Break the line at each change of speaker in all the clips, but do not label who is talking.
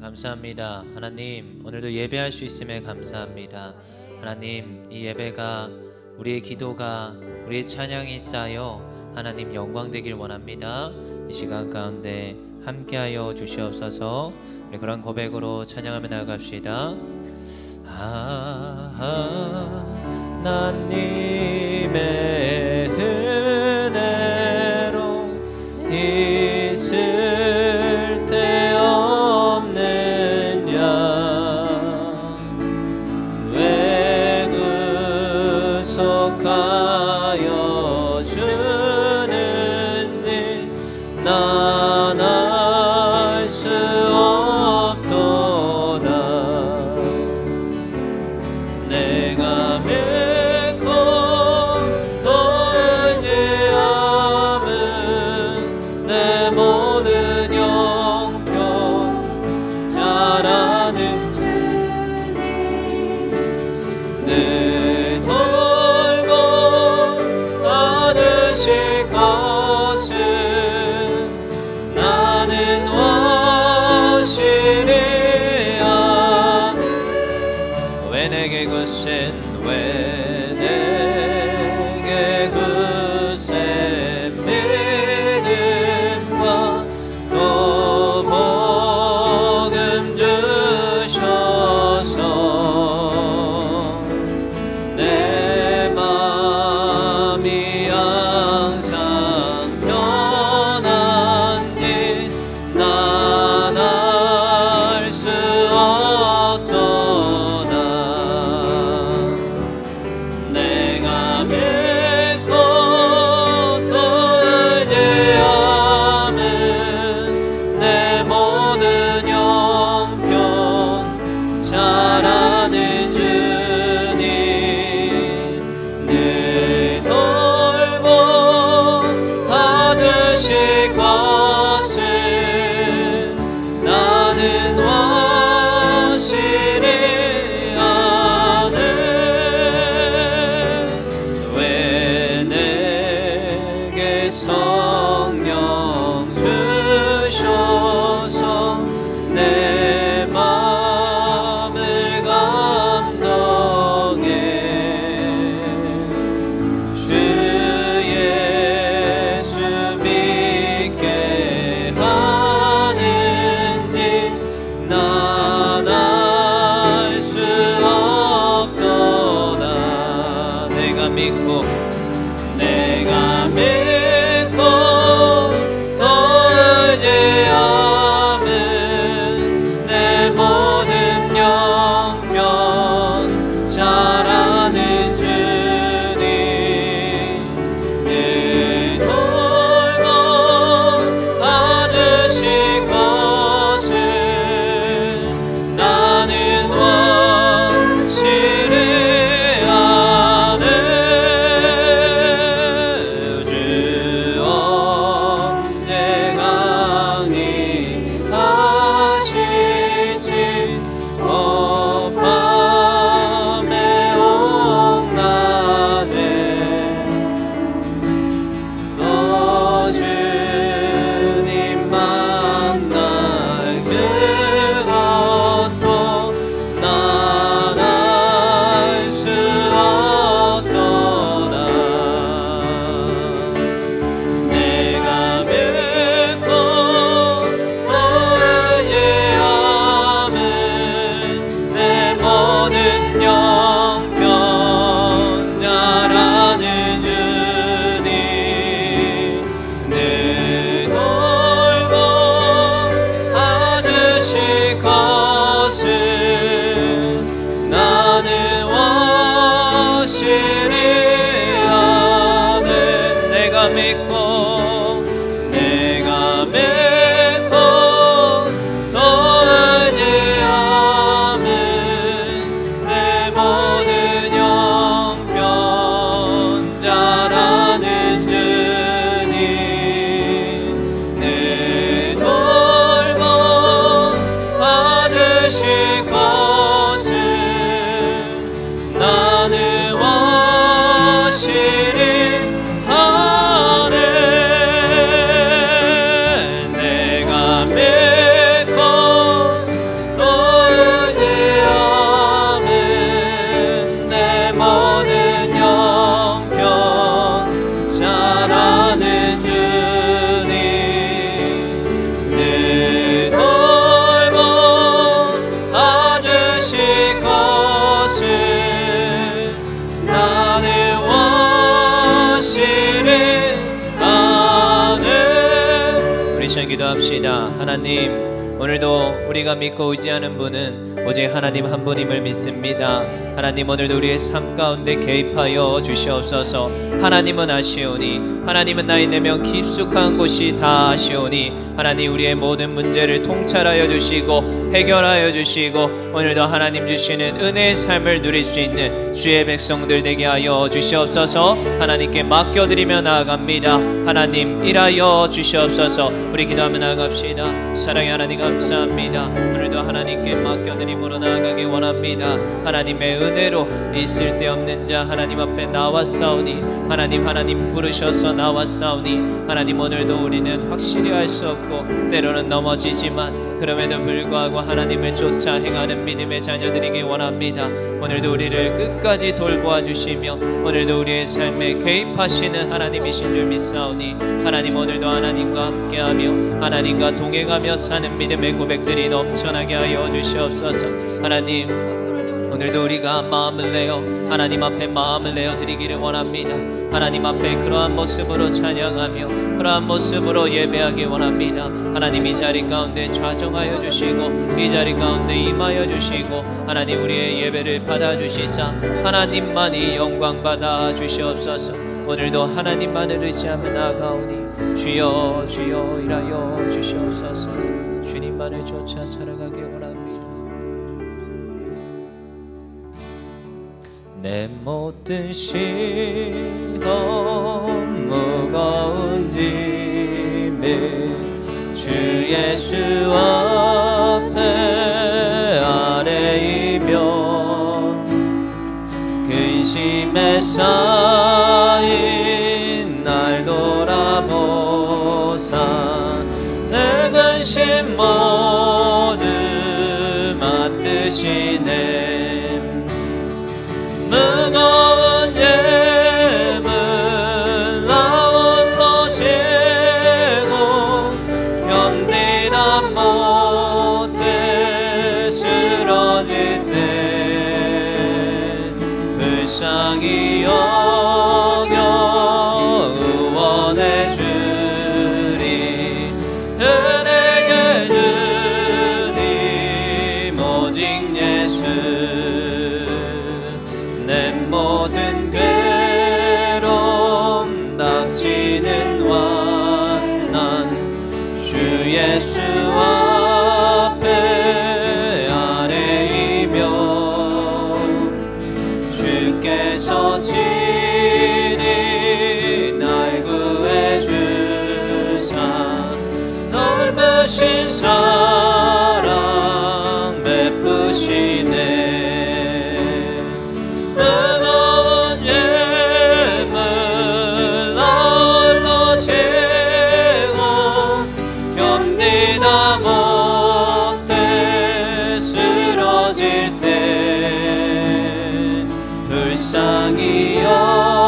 감사합니다. 하나님, 오늘도 예배할 수 있음에 감사합니다. 하나님, 이 예배가 우리의 기도가 우리의 찬양이 쌓여 하나님 영광 되길 원합니다. 이 시간 가운데 함께하여 주시옵소서. 우리 그런 고백으로 찬양하며 나아갑시다. 하나님의 me con 기도합시다. 하나님, 오늘도 우리가 믿고 의지하는 분은 오직 하나님 한 분임을 믿습니다. 하나님 오늘도 우리의 삶 가운데 개입하여 주시옵소서. 하나님은 아시오니 하나님은 나의 내면 깊숙한 곳이 다 아시오니 하나님 우리의 모든 문제를 통찰하여 주시고 해결하여 주시고 오늘도 하나님 주시는 은혜의 삶을 누릴 수 있는 주의 백성들 되게 하여 주시옵소서. 하나님께 맡겨드리며 나아갑니다. 하나님 일하여 주시옵소서. 우리 기도하며 나아갑시다. 사랑의 하나님 감사합니다. 오늘도 하나님께 맡겨드림으로 나아가기 원합니다. 하나님의 은혜로 있을 데 없는 자 하나님 앞에 나왔사오니 하나님 하나님 부르셔서 나왔사오니 하나님 오늘도 우리는 확실히 알 수 없고 때로는 넘어지지만 그럼에도 불구하고 하나님을 쫓아 행하는 믿음의 자녀들이기 원합니다. 오늘도 우리를 끝까지 돌보아 주시며 오늘도 우리의 삶에 개입하시는 하나님이신 줄 믿사오니 하나님 오늘도 하나님과 함께하며 하나님과 동행하며 사는 믿음의 고백들이 넘쳐나게 하여 주시옵소서. 하나님 오늘도 우리가 마음을 내어 하나님 앞에 마음을 내어 드리기를 원합니다. 하나님 앞에 그러한 모습으로 찬양하며 그러한 모습으로 예배하기 원합니다. 하나님 이 자리 가운데 좌정하여 주시고 이 자리 가운데 임하여 주시고 하나님 우리의 예배를 받아 주시사 하나님만이 영광 받아 주시옵소서. 오늘도 하나님만을 의지하며 나아가오니 주여 주여 일하여 주시옵소서. 주님만을 쫓아 살아가기 원합니다. 내 모든 시험 무거운 짐을 주 예수 앞에 아래이며 근심에 쌓인 날 돌아보사. 내 근심 모 불쌍히 여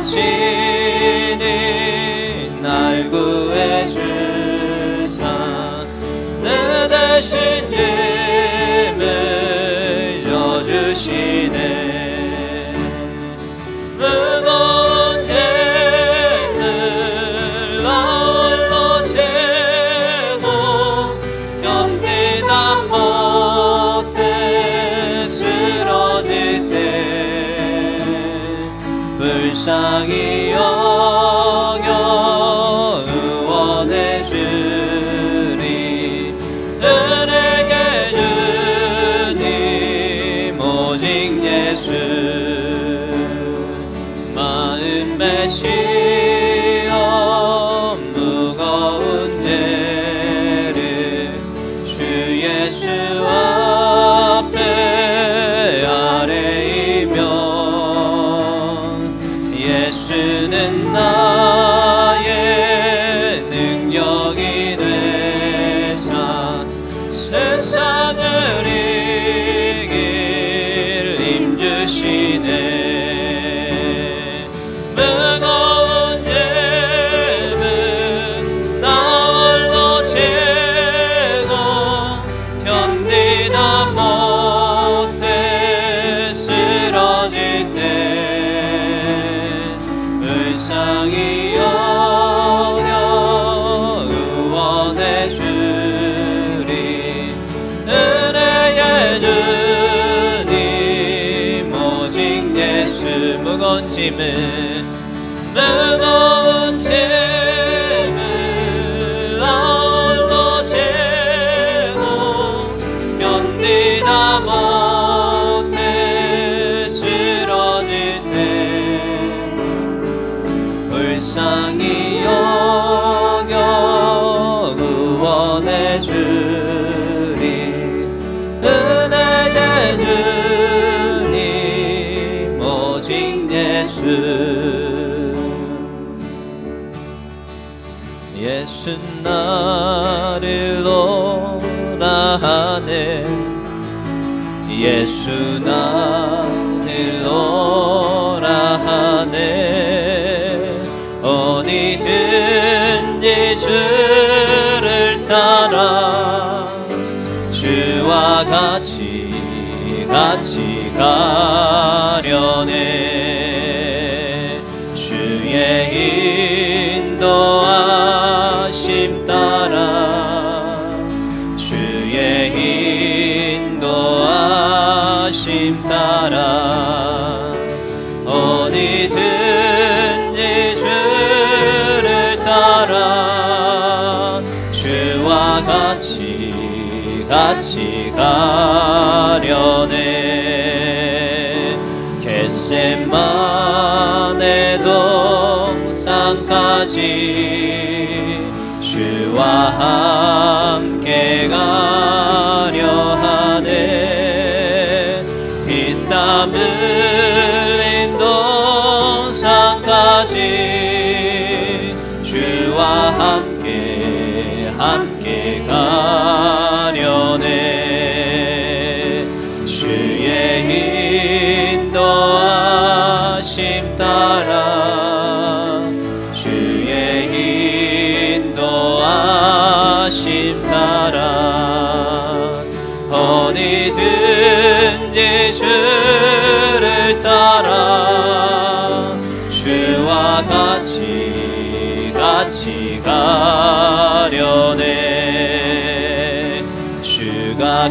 주 세상을 이길 임주시네. 불쌍히 여겨 구원해 주리 은혜의 주님 오직 예수. 예수 나를 오라 하네. 예수 나 가려네 주의 인도하심 따라 주의 인도하심 따라 Maha.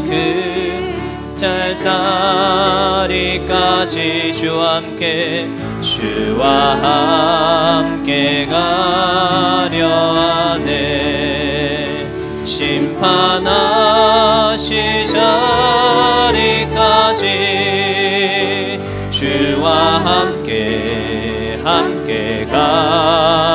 그짤 다리까지 주 함께 주와 함께 가려하네. 심판하시자 리까지 주와 함께 함께 가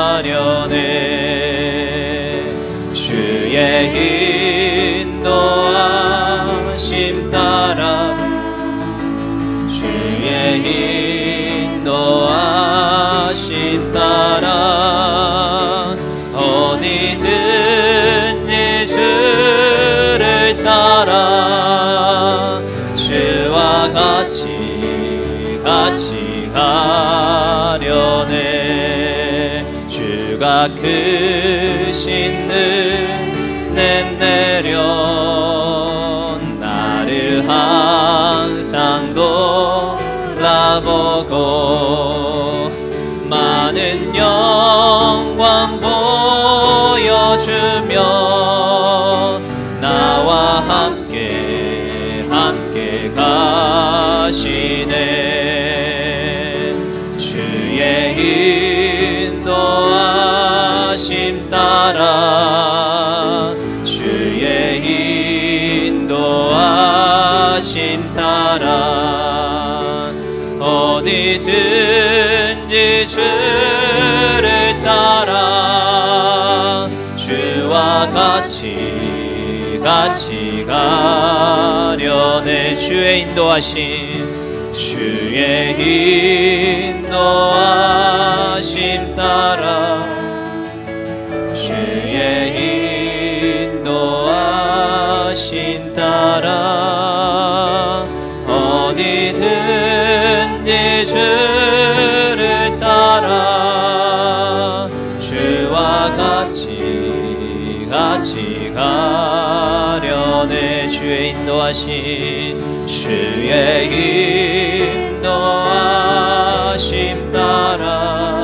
그 인도하신 주의 인도. 인도하신 주의 인도하심 따라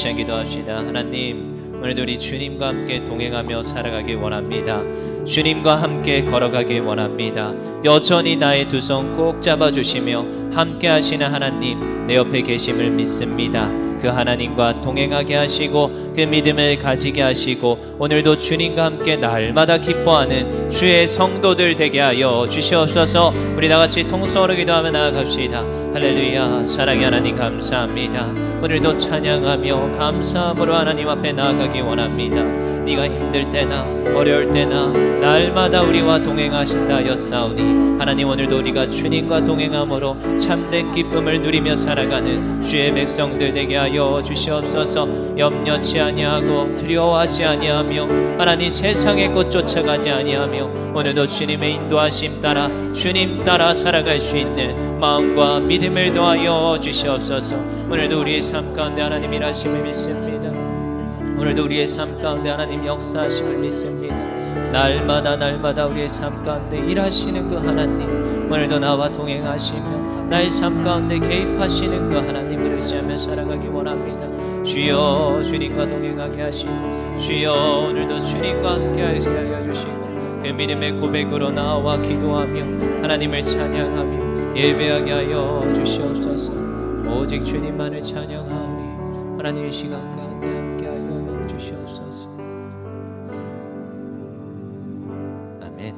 시간 기도합시다. 하나님 오늘도 우리 주님과 함께 동행하며 살아가길 원합니다. 주님과 함께 걸어가길 원합니다. 여전히 나의 두 손 꼭 잡아주시며 함께 하시는 하나님 내 옆에 계심을 믿습니다. 그 하나님과 동행하게 하시고 그 믿음을 가지게 하시고 오늘도 주님과 함께 날마다 기뻐하는 주의 성도들 되게 하여 주시옵소서. 우리 다 같이 통성으로 기도하며 나아갑시다 할렐루야. 사랑의 하나님 감사합니다. 오늘도 찬양하며 감사함으로 하나님 앞에 나아가기 원합니다. 네가 힘들 때나 어려울 때나 날마다 우리와 동행하신다 하였사오니 하나님 오늘도 우리가 주님과 동행함으로 참된 기쁨을 누리며 살아가는 주의 백성들 되게 하여 주시옵소서. 염려치 아니하고 두려워하지 아니하며 하나님 세상의 꽃 쫓아가지 아니하며 오늘도 주님의 인도하심 따라 주님 따라 살아갈 수 있는 마음과 믿음 을 더하여 주시옵소서 오늘도 우리의 삶 가운데 하나님 일하심을 믿습니다 오늘도 우리의 삶 가운데 하나님 역사하심을 믿습니다. 날마다 날마다 우리의 삶 가운데 일하시는 그 하나님 오늘도 나와 동행하시며 나의 삶 가운데 개입하시는 그 하나님을 의지하며 살아가기 원합니다. 주여 주님과 동행하게 하시고 주여 오늘도 주님과 함께 하여 주시고 그 믿음의 고백으로 나와 기도하며 하나님을 찬양하며 예배하게 하여 주시옵소서. 오직 주님만을 찬양하오니 하나님 이 시간 가운데 함께 하여 주시옵소서. 아멘.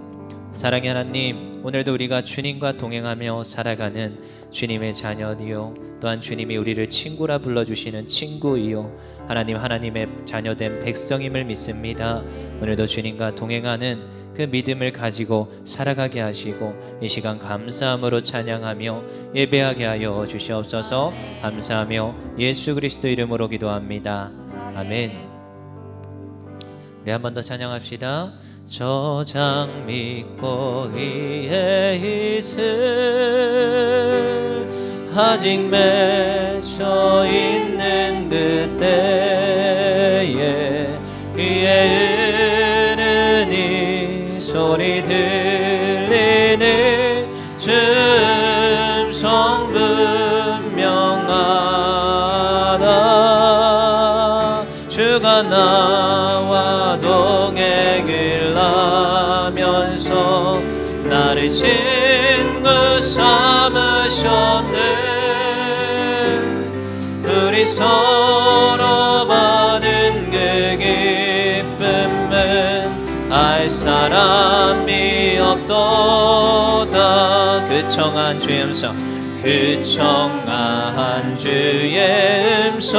사랑의 하나님 오늘도 우리가 주님과 동행하며 살아가는 주님의 자녀이요 또한 주님이 우리를 친구라 불러주시는 친구이요 하나님 하나님의 자녀된 백성임을 믿습니다. 오늘도 주님과 동행하는 그 믿음을 가지고 살아가게 하시고 이 시간 감사함으로 찬양하며 예배하게 하여 주시옵소서. 감사하며 예수 그리스도 이름으로 기도합니다. 아멘. 우리 한 번 더 찬양합시다. 저장 믿고 위에 있을 아직 맺혀 있는 그때에 은은히 소리 들리는 춤성 분명하다. 주가 나와 동행을 하면서 나를 친구 삼으셨네. 우리 서 청한 주의 음성. 그 청한 주의 음성.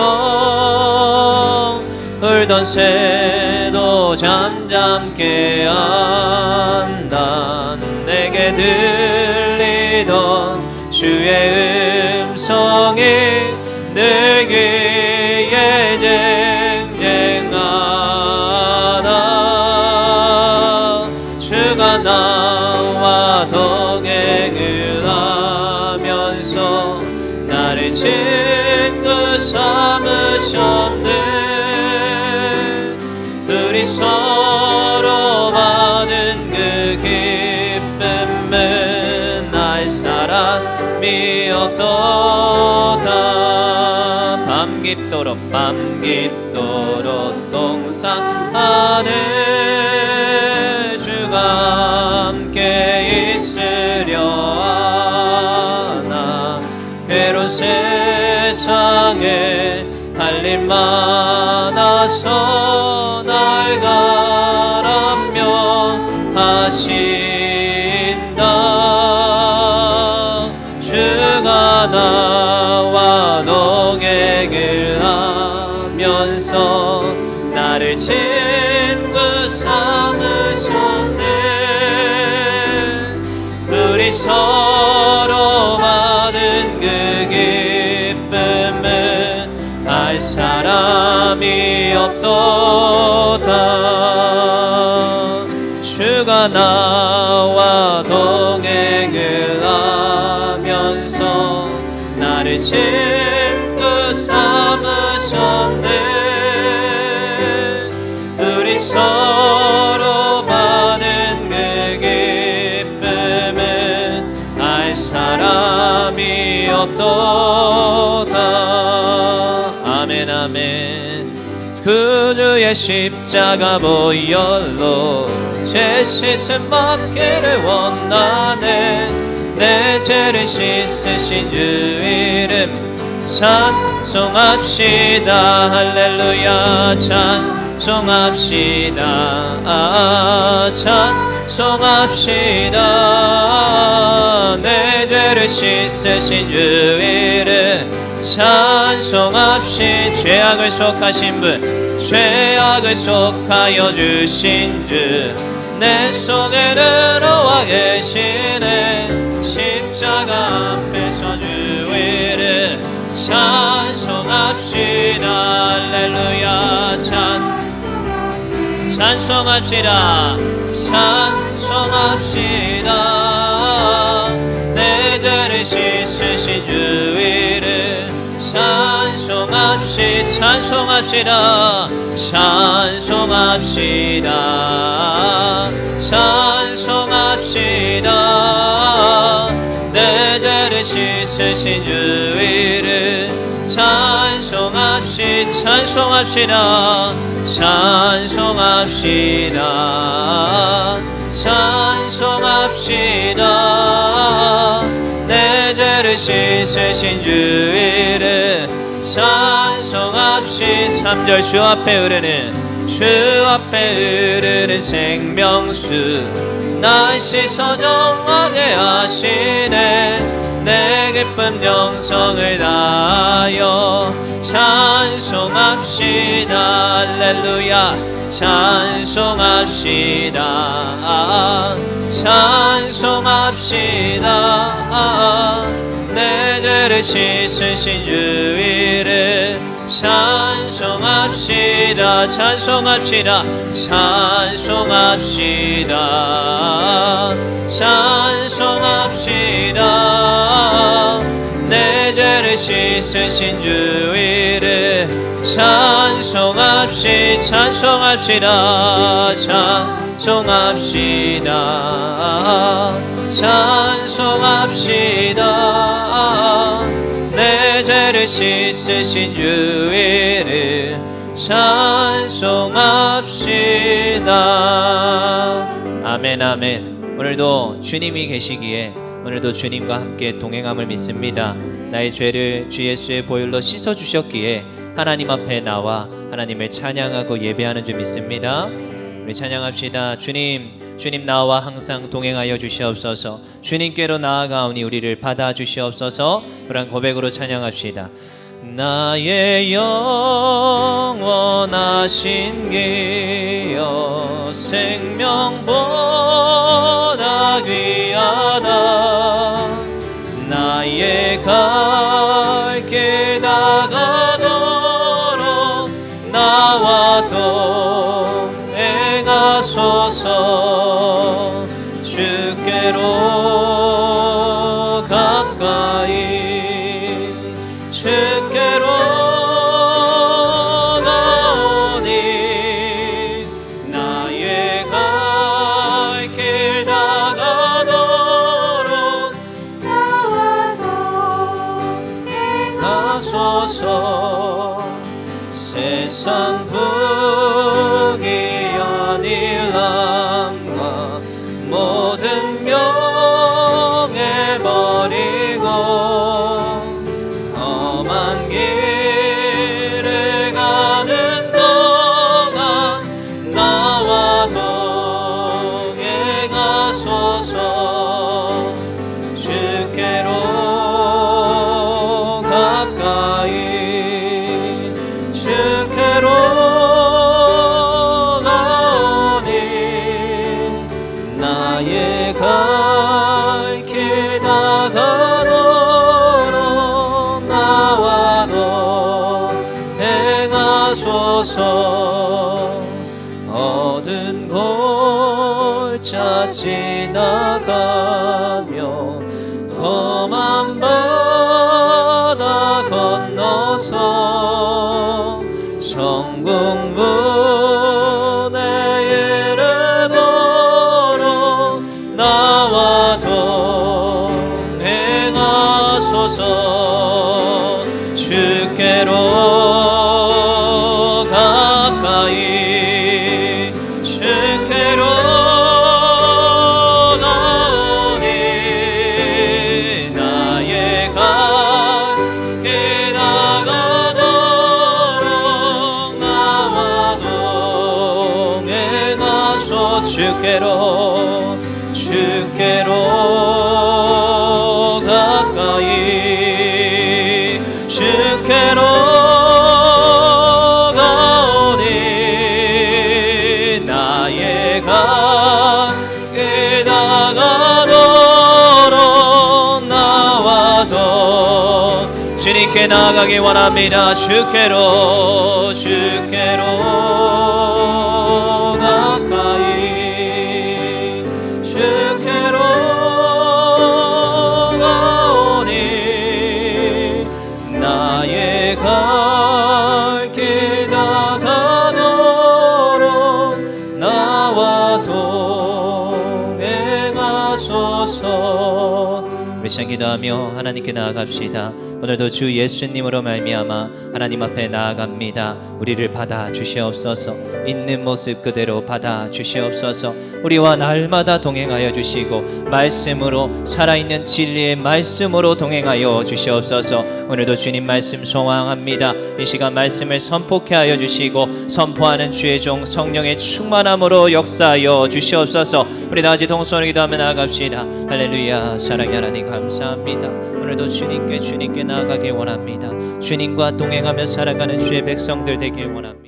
울던 새도 잠잠게 한다 내게 들리던 주의 깊도록 밤 깊도록 동상 안에 주가 함께 있으려 하나. 괴로운 세상에 할일많 친구 삼으셨네. 우리 서로 받은 그 기쁨을 알 사람이 없도다. 아멘 아멘. 그주의 십자가 보혈로 제 씻음 받기를 원하네 내 죄를 씻으신 주 이름 찬송합시다. 할렐루야. 찬송합시다. 아, 찬송합시다. 내 죄를 씻으신 주 이름 찬송합시. 죄악을 속하신 분 죄악을 속하여 주신 주 내 속에 들어와 계시네 십자가 앞에서 주 이름 찬송합시다. 할렐루야. 찬. 찬송합시다. 찬송합시다. 내 죄를 씻으신 주 이름 찬송합시 찬송합시다. 찬송합시다. 찬송합시다 내 죄를 씻으신 주 이름 찬송합시 찬송합시다. 찬송합시다. 찬송합시다. 내 죄를 씻으신 주 이름 찬송합시. 3절 주 앞에 흐르는 주 앞에 흐르는 생명수 날 씻어 정하게 하시네 내 기쁜 영성을 다하여 찬송합시다. 할렐루야. 찬송합시다. 찬송합시다. 내 죄를 씻으신 주 이름 찬송합시다 찬송합시다 찬송합시다 찬송합시다. 내 죄를 씻으신 주 이름 찬송합시 찬송합시다 찬송합시다 찬송합시다 내 죄를 씻으신 주 이름 찬송합시다. 아멘 아멘. 오늘도 주님이 계시기에 오늘도 주님과 함께 동행함을 믿습니다. 나의 죄를 주 예수의 보혈로 씻어 주셨기에 하나님 앞에 나와 하나님을 찬양하고 예배하는 줄 믿습니다 우리 찬양합시다. 주님 주님 나와 항상 동행하여 주시옵소서. 주님께로 나아가오니 우리를 받아 주시옵소서. 그런 고백으로 찬양합시다. 나의 영원하신 기여 생명보다 귀하다. 나의 갈길 다가도록 나와 동 quero 나가기 원합니다. 주께로 주께로 가까이. 주께로 가오니 나의 갈길 나가도록 나와 동행하소서. 우리 시간 기도하며 하나님께 나아갑시다. 오늘도 주 예수님으로 말미암아 하나님 앞에 나아갑니다. 우리를 받아 주시옵소서. 있는 모습 그대로 받아 주시옵소서. 우리와 날마다 동행하여 주시고 말씀으로 살아있는 진리의 말씀으로 동행하여 주시옵소서. 오늘도 주님 말씀 소망합니다. 이 시간 말씀을 선포케 하여 주시고 선포하는 주의 종 성령의 충만함으로 역사하여 주시옵소서. 우리 나지 동선을 기도하며 나아갑시다. 할렐루야. 사랑의 하나님 감사합니다 오늘도 주님께 주님께 나아가길 원합니다. 주님과 동행하며 살아가는 주의 백성들 되길 원합니다